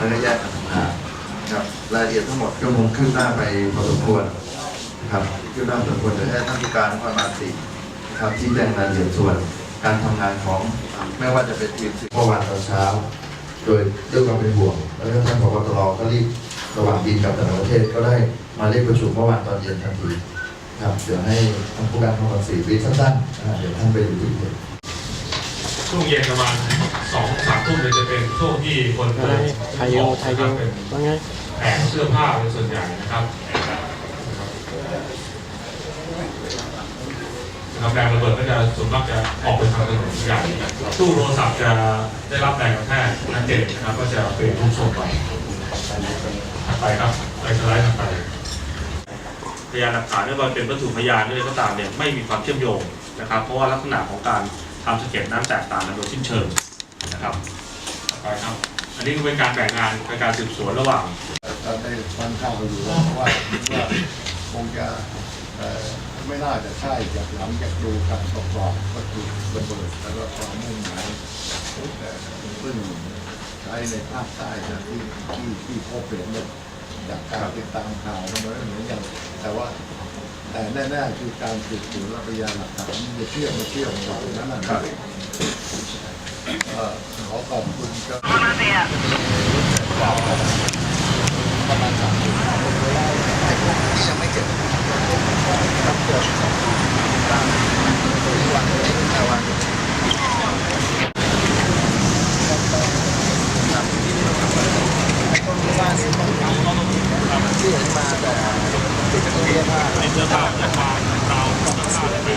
แล้วก็แยกครับรายละเอียดทั้งหมดก็คงขึ้นหน้าไปพอสมควรนะครับขึ้นหน้าพอสมควรเดี๋ยวให้ท่านผู้การนครบาสี่นะครับชี้แจงรายละเอียดส่วนการทำงานของไม่ว่าจะเป็นทีมเมื่อวานตอนเช้า โดยด้วยความเป็นห่วง แล้วก็ท่านผบตรก็รีบระหว่างบินกับต่างประเทศก็ได้มาเรียกประชุมเมื่อวานตอนเย็นทันทีครับเดี๋ยวให้ท่านผู้การนครบาลสี่วิสั้นๆนะฮะเดี๋ยวท่านไปดูที่เกิด ช่วงเย็นประมาณสองสามทุ่มเนี่ยจะเป็นช่วงที่คนอะไรไทยโยไทยโยเป็นว่าไงแผงเสื้อผ้าเป็นส่วนใหญ่นะครับนะครับแรงระเบิดก็จะส่วนมากจะออกไปทางถนนใหญ่ตู้โทรศัพท์จะได้รับแรงกระแทกนันเจ็บนะครับก็จะเป็นทุกส่วนไปถัดไปครับไปสไลด์ถัดไปพยานหลักฐานไม่ว่าเป็นวัตถุพยานด้วยก็ตามเนี่ยไม่มีความเชื่อมโยงนะครับ เพราะว่าลักษณะของการ ทำสเก็ตนั้นแตกต่างกันโดยสิ้นเชิงนะครับต่อไปครับ อันนี้ก็เป็นการแบ่งงานในการสืบสวนระหว่างตอนได้ฟังข่าวอยู่ว่าว่าว่าคงจะไม่น่าจะใช่จากหลังจากดูการประกอบวัตถุระเบิดแล้วก็ความมุ่งหมายซึ่งใช้ในภาคใต้ที่ที่ที่พบเห็นเนี่ยจากการติดตามข่าวมันไม่เหมือนกันแต่ว่า แต่แน่ๆคือการสืบสวนและพยานหลักฐานจะเชื่อมไม่เชื่อมแบบนั้นนะครับเอ่อขอขอบคุณครับ ในเสื้อผ้าเสื้อผ้าเราเสื้อผ้า